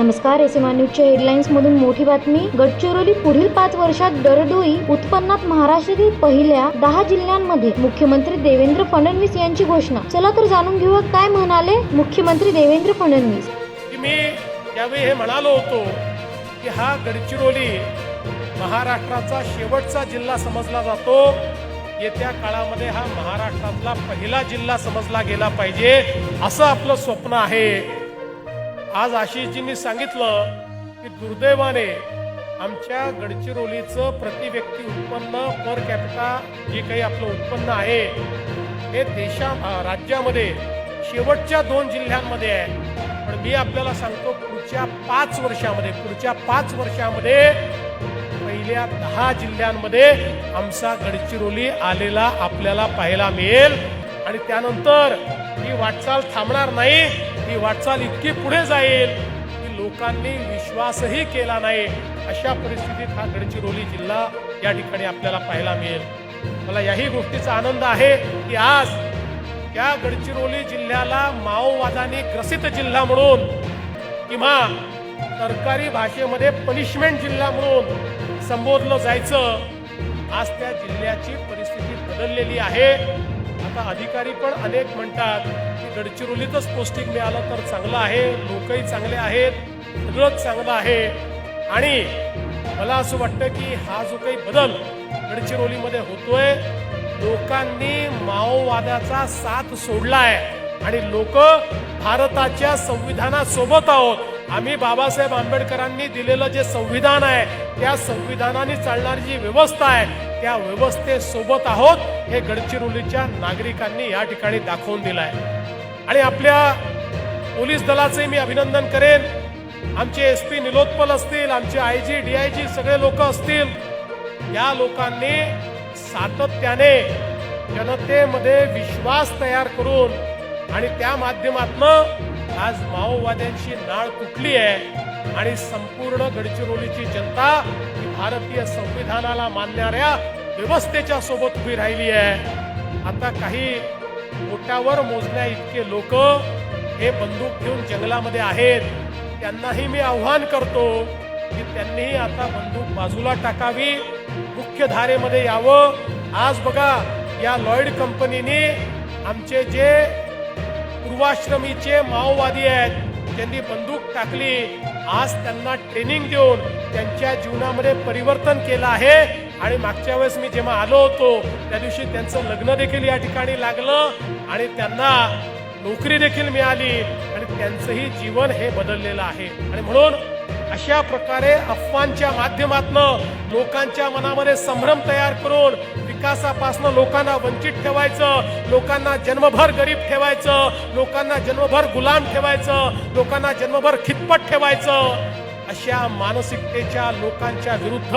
नमस्कार एसीमा न्यूजच्या हेडलाईन्स मधून मोठी बातमी. गडचिरोली पुढील पाच वर्षात दरडोई उत्पन्नात महाराष्ट्रातील पहिल्या दहा जिल्ह्यांमध्ये. मुख्यमंत्री देवेंद्र फडणवीस यांची घोषणा. चला तर जाणून घेऊया काय म्हणाले मुख्यमंत्री देवेंद्र फडणवीस. मी त्यावेळी हे म्हणालो होतो की हा गडचिरोली महाराष्ट्राचा शेवटचा जिल्हा समजला जातो येत्या काळामध्ये हा महाराष्ट्रातला पहिला जिल्हा समजला गेला पाहिजे असं आपलं स्वप्न आहे. आज आशिषजींनी सांगितलं की दुर्दैवाने आमच्या गडचिरोलीचं प्रति व्यक्ती उत्पन्न पर कॅपिटा जे काही आपलं उत्पन्न आहे हे देशा राज्यामध्ये शेवटच्या दोन जिल्ह्यांमध्ये आहे. पण मी आपल्याला सांगतो पुढच्या पाच वर्षामध्ये पुढच्या पाच वर्षामध्ये पहिल्या दहा जिल्ह्यांमध्ये आमचा गडचिरोली आलेला आपल्याला पाहायला मिळेल. आणि त्यानंतर ही वाटचाल थांबणार नाही. ही वाटचाल इतकी पुढे जाईल की लोकांनी विश्वासही केला नाही. अशा परिस्थितीत हा गडचिरोली जिल्हा या ठिकाणी आपल्याला पाहायला मिळेल. मला याही गोष्टीचा आनंद आहे की आज या गडचिरोली जिल्ह्याला माओवादाने ग्रसित जिल्हा म्हणून किंवा सरकारी भाषेमध्ये पनिशमेंट जिल्हा म्हणून संबोधलं जायचं. आज त्या जिल्ह्याची परिस्थिती बदललेली आहे. आता अधिकारी पण अनेक म्हणतात की गडचिरोलीतच पोस्टिंग मिळालं तर चांगलं आहे लोकही चांगले आहेत सगळंच चांगलं आहे. आणि मला असं वाटतं की हा जो काही बदल गडचिरोलीमध्ये होतोय लोकांनी माओवादाचा साथ सोडला आहे आणि लोक भारताच्या संविधानासोबत आहोत. आम्ही बाबासाहेब आंबेडकरांनी दिलेलं जे संविधान आहे त्या संविधानाने चालणारी जी व्यवस्था आहे त्या व्यवस्थेसोबत आहोत हे गडचिरोलीच्या नागरिकांनी या ठिकाणी दाखवून दिलं आहे आणि आपल्या पोलीस दलाचे मी अभिनंदन करेन. आमचे एस पी निलोत्पल असतील आमचे I G D I G सगळे लोक असतील. या लोकांनी सातत्याने जनतेमध्ये विश्वास तयार करून आणि त्या माध्यमातनं आज माओवाद्यांची नाळ तुटली आहे आणि संपूर्ण गडचिरोलीची जनता ही भारतीय संविधानाला मानणाऱ्या व्यवस्थेच्या सोबत उभी राहिली आहे. आता काही मोठ्यावर मोजण्या इतके लोक हे बंदूक घेऊन जंगलामध्ये आहेत. त्यांनाही मी आव्हान करतो की त्यांनीही आता बंदूक बाजूला टाकावी मुख्य धारेमध्ये यावं. आज बघा या लॉईड कंपनीने आमचे जे पूर्वाश्रमीचे माओवादी आहेत. ज्यांनी बंदूक टाकली. आज त्यांना ट्रेनिंग देऊन त्यांच्या जीवनामध्ये परिवर्तन केलं आहे. आणि मागच्या वेळेस मी जेव्हा आलो होतो त्या दिवशी त्यांचं लग्न देखील या ठिकाणी लागलं आणि त्यांना नोकरी देखील मिळाली आणि त्यांचंही जीवन हे बदललेलं आहे. आणि म्हणून अशा प्रकारे अफवांच्या माध्यमातनं लोकांच्या मनामध्ये संभ्रम तयार करून विकासापासून लोकांना वंचित ठेवायचं लोकांना जन्मभर गरीब ठेवायचं लोकांना जन्मभर गुलाम ठेवायचं लोकांना जन्मभर खितपट ठेवायचं अशा मानसिकतेच्या लोकांच्या विरुद्ध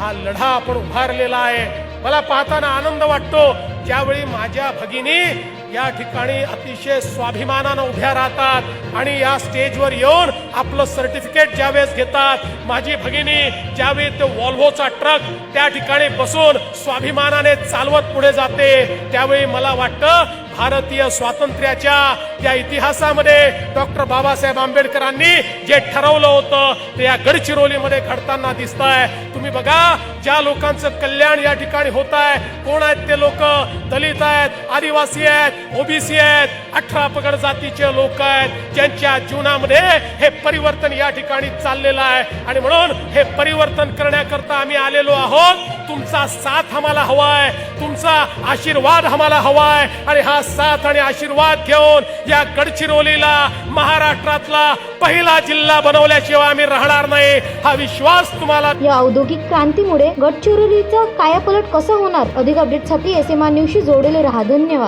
हा लढा आपण उभारलेला आहे. मला पाहताना आनंद वाटतो ज्यावेळी माझ्या भगिनी या ठिकाणी अतिशय स्वाभिमानानं उभ्या राहतात आणि या स्टेजवर येऊन आपलं सर्टिफिकेट ज्यावेळेस घेतात माझी भगिनी ज्यावेळी ते वॉल्व्होचा ट्रक त्या ठिकाणी बसून स्वाभिमानाने चालवत पुढे जाते त्यावेळी मला वाटतं भारतीय स्वातंत्र्याच्या या इतिहासामध्ये डॉक्टर बाबासाहेब आंबेडकरांनी जे ठरवलं होतं ते या गडचिरोलीमध्ये घडताना दिसत आहे तुम्ही बघा ज्या लोकांचं कल्याण या ठिकाणी होत आहे कोण आहेत ते लोक? दलित आहेत आदिवासी आहेत ओबीसी आहेत अठरा पगड जातीचे लोक आहेत ज्यांच्या जीवनामध्ये हे परिवर्तन या ठिकाणी चाललेलं आहे. आणि म्हणून हे परिवर्तन करण्याकरता आम्ही आलेलो आहोत. तुमचा साथ आम्हाला हवा आहे तुमचा आशीर्वाद आम्हाला हवा आहे आणि हा साथ आणि आशीर्वाद घेऊन या गडचिरोलीला महाराष्ट्रातला पहिला जिल्हा बनवल्याशिवाय आम्ही राहणार नाही. हा विश्वास तुम्हाला या औद्योगिक क्रांतीमुळे गडचिरोलीचं कायापलट कसं होणार? अधिक अपडेटसाठी एस एम आर न्यूजशी जोडलेले राहा. धन्यवाद.